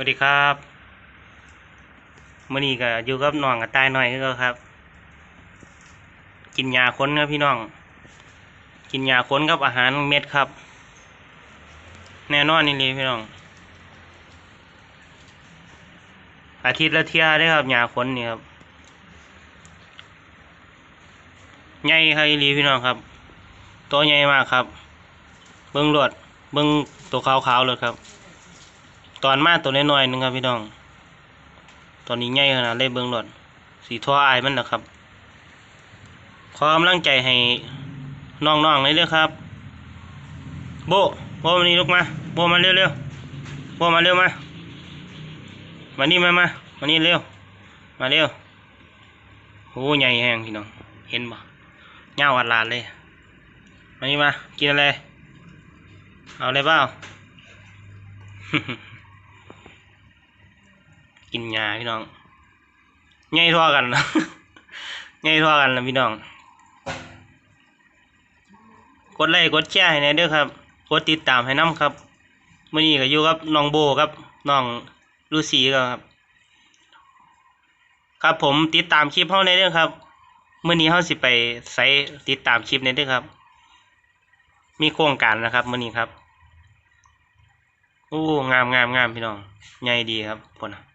วัสดีครับมื่อนี้ก็อยู่กับน้องกับตายหน่อยก็ครับ กินยาค้นครับพี่น้อง กินยาค้นกับอาหารเม็ดครับ แน่นอนนี่เลยพี่น้อง อาทิตย์ละเที่ยได้ครับยาค้นนี่ครับใหญ่ครับอีลีพี่น้องครับ ตัวใหญ่มากครับ เบิ้งรวดเบิ้งตัวขาวๆเลยครับ ตอนมาตัวน้อยๆหนึงครับพี่น้อง ตอนนี้ใหญ่ขนาดเลยเบิ้งรวดสีทั่วอายมันนะครับ ขอกำลังใจให้น้องๆเลยเด้อครับ โบโบมานี่ลูกมา โบมาเร็วๆโบมาเร็วมา มานี่มามามานี่เร็ว มาเร็วโอ้ใหญ่แห้งพี่น้อง เห็นบ่เงาวัดลานเลย มานี่มา กินอะไร เอาอะไรเปล่า กินยาพี่น้องใหญ่ทั่วกันใหญ่ทั่วกันนะพี่น้อง กดไลค์กดแชร์ให้แน่ด้อครับ กดติดตามให้น้ำครับเมื่อนี้ก็อยู่กับน้องโบครับน้องลูซี่ครับ ครับผมติดตามคลิปเฮาในเด้อครับเมื่อนี้เฮาสิไปใส่ติดตามคลิปในเด้อครับ มีโครงการนะครับเมื่อนี้ครับโอ้งามงามงามพี่น้องใหญ่ดีครับพนน่ะ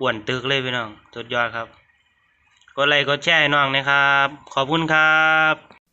อ้วนตึกเลยพี่น้องสุดยอดครับกดไลค์กดแชร์ให้น้องนะครับ ขอบคุณครับ